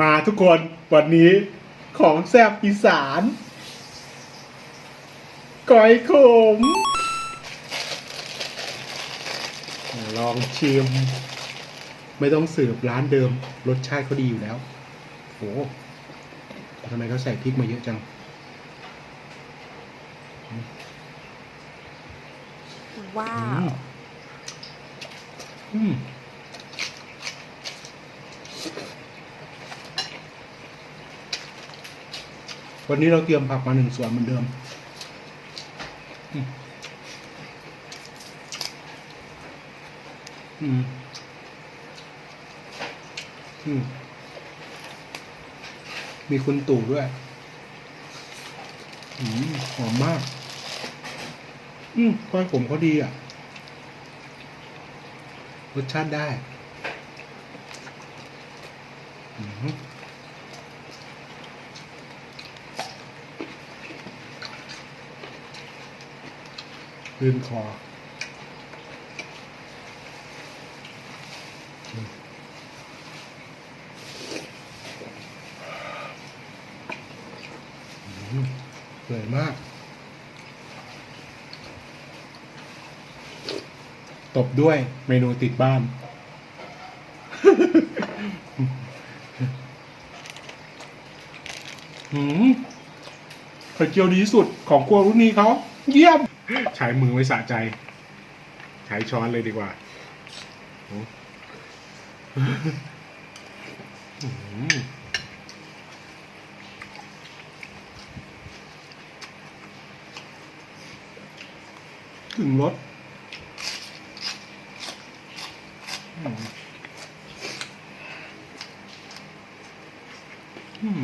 มาทุกคนวันนี้ของแซ่บอีสานก้อยขม ลองชิม ไม่ต้องสืบร้านเดิม รสชาติเขาดีอยู่แล้วโหทำไมเขาใส่พริกมาเยอะจัง ว้าอืวมอืม วันนี้เราเตรียมผักมาหนึ่งส่วนเหมือนเดิม อืม อืม มีคุณตู่ด้วย อืม หอมมาก อืมก้อยผมเขาดีอะ รสชาติได้ อืม ลื่นคออืมอืมเปื่อยมาก ตบด้วยเมนูติดบ้าน หืมไข่เจียวดีสุดของครัวรุ่นนี้เขา เยี่ยม ใช้มือไว้สะใจ ใช้ช้อนเลยดีกว่าถึงรสอืม